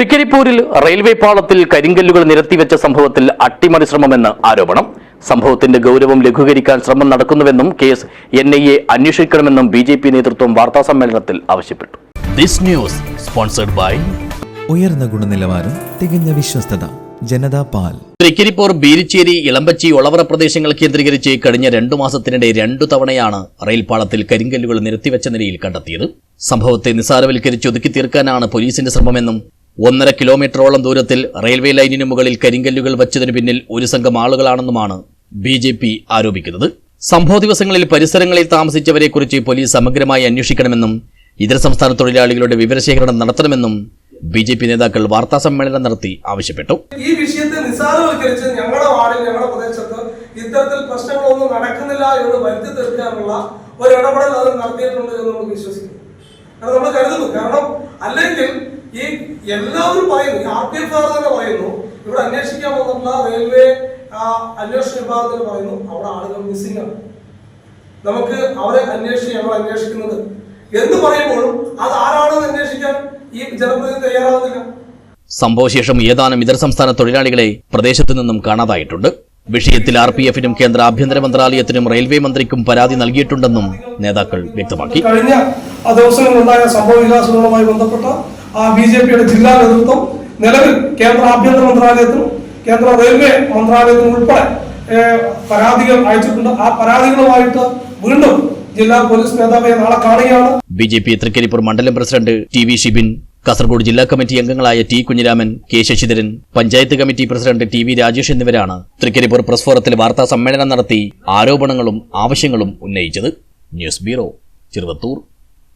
തൃക്കരിപ്പൂരിൽ railway പാളത്തിൽ കരിങ്കല്ലുകൾ നിരത്തിവെച്ച സംഭവത്തിൽ അട്ടിമറി ശ്രമമെന്ന് ആരോപണം. സംഭവത്തിന്റെ ഗൗരവം ലഘൂകരിക്കാൻ ശ്രമം നടക്കുന്നുവെന്നും കേസ് എൻ ഐ എ അന്വേഷിക്കണമെന്നും ബി ജെ പി നേതൃത്വം വാർത്താസമ്മേളനത്തിൽ ആവശ്യപ്പെട്ടു. ദിസ് ന്യൂസ് സ്പോൺസർഡ് ബൈ ഉയർന്ന ഗുണനിലവാരം തികഞ്ഞ വിശ്വസ്തത ജനതാ പാൽ. തൃക്കരിപ്പൂർ ബീരിച്ചേരി ഇളമ്പച്ചി ഒളവറ പ്രദേശങ്ങൾ കേന്ദ്രീകരിച്ച് കഴിഞ്ഞ രണ്ടു മാസത്തിനിടെ രണ്ടു തവണയാണ് റെയിൽപാളത്തിൽ കരിങ്കല്ലുകൾ നിരത്തിവെച്ച നിലയിൽ കണ്ടെത്തിയത്. സംഭവത്തെ നിസ്സാരവൽക്കരിച്ച് ഒതുക്കി തീർക്കാനാണ് പോലീസിന്റെ ശ്രമമെന്നും ഒന്നര കിലോമീറ്ററോളം ദൂരത്തിൽ റെയിൽവേ ലൈനിന് മുകളിൽ കരിങ്കല്ലുകൾ വച്ചതിന് പിന്നിൽ ഒരു സംഘം ആളുകളാണെന്നുമാണ് ബി ജെ പി ആരോപിക്കുന്നത്. സംഭവ ദിവസങ്ങളിൽ പരിസരങ്ങളിൽ താമസിച്ചവരെക്കുറിച്ച് പോലീസ് സമഗ്രമായി അന്വേഷിക്കണമെന്നും ഇതര സംസ്ഥാന തൊഴിലാളികളുടെ വിവരശേഖരണം നടത്തണമെന്നും ബി ജെ പി നേതാക്കൾ വാർത്താ സമ്മേളനം നടത്തി ആവശ്യപ്പെട്ടു. ഈ വിഷയത്തെ നിസ്സാരവൽക്കരിച്ച് ഞങ്ങളുടെ വാർഡിൽ ഞങ്ങളുടെ പ്രദേശത്ത് ഇത്തരത്തിൽ പ്രശ്നങ്ങളൊന്നും നടക്കുന്നില്ല എന്ന് വരുത്തി തീർക്കാനുള്ള ഒരു ഇടപെടൽ അത് നടത്തിയിട്ടുണ്ട് എന്ന് നമുക്ക് വിശ്വസിക്കുന്നു. അത് നമ്മൾ കരുതുന്നു. കാരണം അല്ലെങ്കിൽ ഈ എല്ലാവരും പറയുന്നു ആർ പി എഫ് തന്നെ പറയുന്നു ഇവിടെ അന്വേഷിക്കാൻ വന്നിട്ടുള്ള റെയിൽവേ അന്വേഷണ വിഭാഗത്തിൽ പറയുന്നു അവിടെ ആളുകൾ മിസ്സിംഗ് ആണ്. നമുക്ക് അവരെ അന്വേഷിച്ച് ഞങ്ങൾ അന്വേഷിക്കുന്നത്. എന്ന് പറയുമ്പോഴും അത് ആരാണെന്ന് അന്വേഷിക്കാൻ ഈ ജനപ്രതിനിധി തയ്യാറാവുന്നില്ല സംഭവശേഷം ഏതാനും ഇതര സംസ്ഥാന തൊഴിലാളികളെ പ്രദേശത്തു നിന്നും കാണാതായിട്ടുണ്ട്. വിഷയത്തിൽ ആർ പി എഫിനും കേന്ദ്ര ആഭ്യന്തര മന്ത്രാലയത്തിനും റെയിൽവേ മന്ത്രിക്കും പരാതി നൽകിയിട്ടുണ്ടെന്നും നേതാക്കൾ വ്യക്തമാക്കി. കഴിഞ്ഞ ആ ദിവസങ്ങളിലുണ്ടായ സംഭവ വികാസങ്ങളുമായി ബന്ധപ്പെട്ട ആ ബി ജെ പിയുടെ ജില്ലാ നേതൃത്വം നിലവിൽ കേന്ദ്ര ആഭ്യന്തര മന്ത്രാലയത്തിനും കേന്ദ്ര റെയിൽവേ മന്ത്രാലയത്തിനും ഉൾപ്പെടെ പരാതികൾ അയച്ചിട്ടുണ്ട്. ആ പരാതികളുമായിട്ട് വീണ്ടും ജില്ലാ പോലീസ് മേധാവിയെ നാളെ കാണുകയാണ്. ബി ജെ പി തൃക്കരിപ്പൂർ മണ്ഡലം president T V Shibin Kasaragod ജില്ലാ കമ്മിറ്റി അംഗങ്ങളായ T Kunhiraman K Sasidharan panchayat committee president T V Rajesh എന്നിവരാണ് തൃക്കരിപ്പൂർ പ്രസ് ഫോറത്തിൽ വാർത്താ സമ്മേളനം നടത്തി ആരോപണങ്ങളും ആവശ്യങ്ങളും ഉന്നയിച്ചത്. News bureau Cheruvathur